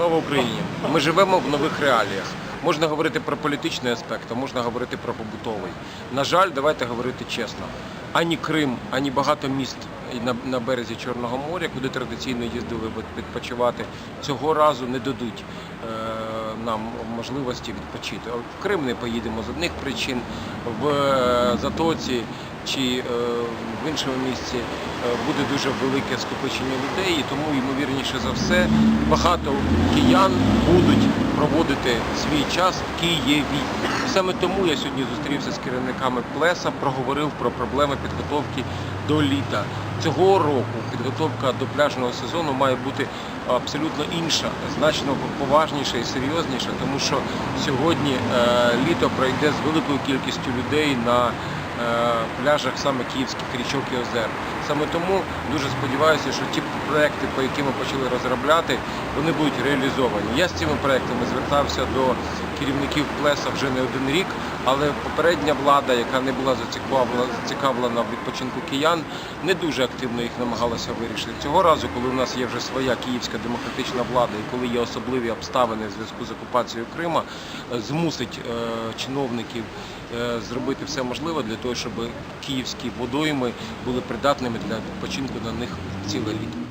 Слава Україні! Ми живемо в нових реаліях. Можна говорити про політичний аспект, а можна говорити про побутовий. На жаль, давайте говорити чесно. Ані Крим, ані багато міст на, березі Чорного моря, куди традиційно їздили відпочивати, цього разу не дадуть е, нам можливості відпочити. В Крим не поїдемо з одних причин, в е, Затоці чи е, в іншому місці е, буде дуже велике скопичення людей, і тому, ймовірніше за все, багато киян будуть проводити свій час в Києві. Саме тому я сьогодні зустрівся з керівниками плеса, проговорив про проблеми підготовки до літа. Цього року підготовка до пляжного сезону має бути абсолютно інша, значно поважніша і серйозніша, тому що сьогодні е, літо пройде з великою кількістю людей на пляжах саме київських річок і озер. Саме тому дуже сподіваюся, що ті проекти, по яким ми почали розробляти, вони будуть реалізовані. Я з цими проектами звертався до керівників плеса вже не один рік, але попередня влада, яка не була зацікавлена, в відпочинку киян, не дуже активно їх намагалася вирішити. Цього разу, коли у нас є вже своя київська демократична влада і коли є особливі обставини в зв'язку з окупацією Крима, е, змусить е, чиновників е, зробити все можливе для того, щоб київські водойми були придатними для відпочинку на них ціле літо.